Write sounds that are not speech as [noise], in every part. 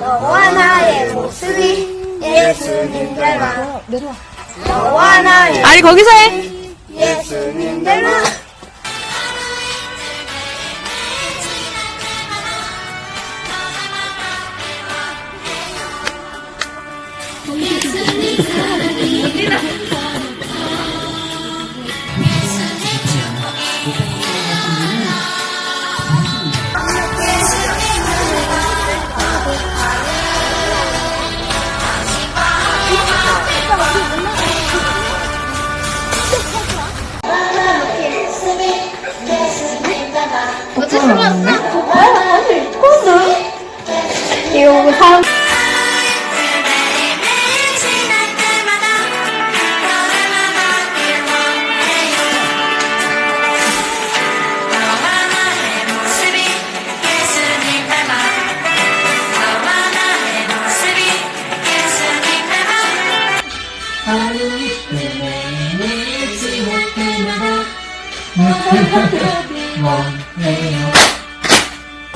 너와 나의 모습이 예수님 닮아 너와 나의 아니 거기서 해. 예수님 닮아 어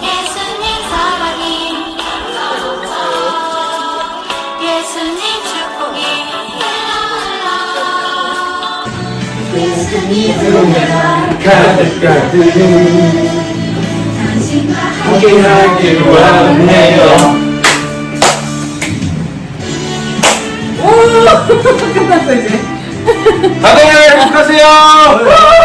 예수님 사랑이 예수님 축복이 함께하길 원해요. 끝났어 이제. 다들 행복하세요. [laughs]